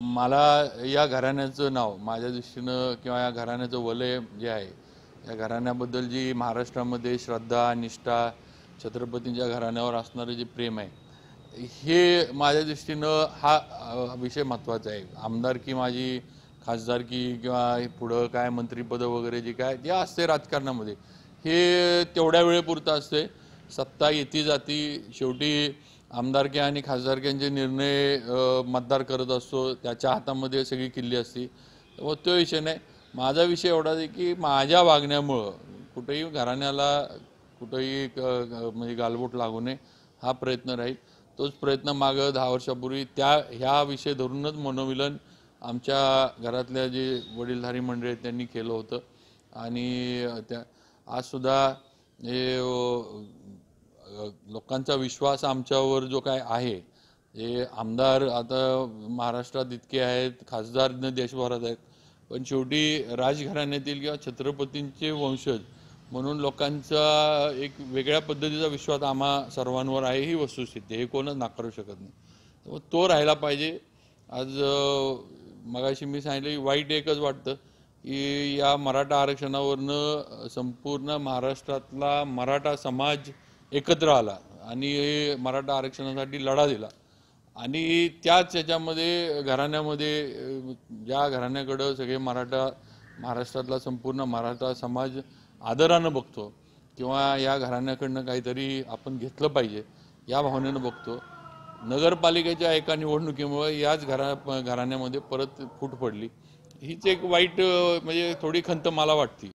मला या घराण्याचं नाव माझ्या दृष्टीनं किंवा या घराण्याचं वलय जे आहे या घराण्याबद्दल जी महाराष्ट्रामध्ये श्रद्धा निष्ठा छत्रपतींच्या घराण्यावर असणारं जे प्रेम आहे हे माझ्या दृष्टीनं हा विषय महत्त्वाचा आहे. आमदारकी माझी खासदारकी किंवा पुढं काय मंत्रिपदं वगैरे जे काय जे असते राजकारणामध्ये हे तेवढ्या वेळेपुरतं असते सत्ता येती जाती शेवटी आमदारकी आणि खासदारक्यांचे निर्णय मतदार करत असतो. त्याच्या हातामध्ये सगळी किल्ली असती. व तो विषय नाही. माझा विषय एवढा आहे की माझ्या वागण्यामुळं कुठेही घराण्याला कुठेही म्हणजे गालबोट लागू नये हा प्रयत्न राहील. तोच प्रयत्न मागं दहा वर्षापूर्वी त्या ह्या विषय धरूनच मनोमिलन आमच्या घरातल्या जे वडीलधारी मंडळी आहेत त्यांनी केलं होतं. आणि त्या आजसुद्धा हे लोकांचा विश्वास आमच्यावर जो काय आहे हे आमदार आता महाराष्ट्रात इतके आहेत खासदार देशभरात आहेत पण शेवटी राजघराण्यातील किंवा छत्रपतींचे वंशज म्हणून लोकांचा एक वेगळ्या पद्धतीचा विश्वास आम्हा सर्वांवर आहे ही वस्तुस्थिती हे कोणच नाकारू शकत नाही. तो राहायला पाहिजे. आज मगाशी मी सांगितलं की वाईट एकच वाटतं की या मराठा आरक्षणावरनं संपूर्ण महाराष्ट्रातला मराठा समाज एकत्र आला आणि मराठा आरक्षणासाठी लढा दिला. आणि त्याच याच्यामध्ये घराण्यामध्ये ज्या घराण्याकडं सगळे मराठा महाराष्ट्रातला संपूर्ण मराठा समाज आदरानं बघतो किंवा या घराण्याकडनं काहीतरी आपण घेतलं पाहिजे या भावनेनं बघतो नगरपालिकेच्या एका निवडणुकीमुळे याच घरा घराण्यामध्ये परत फूट पडली. हीच एक वाईट म्हणजे थोडी खंत मला वाटते.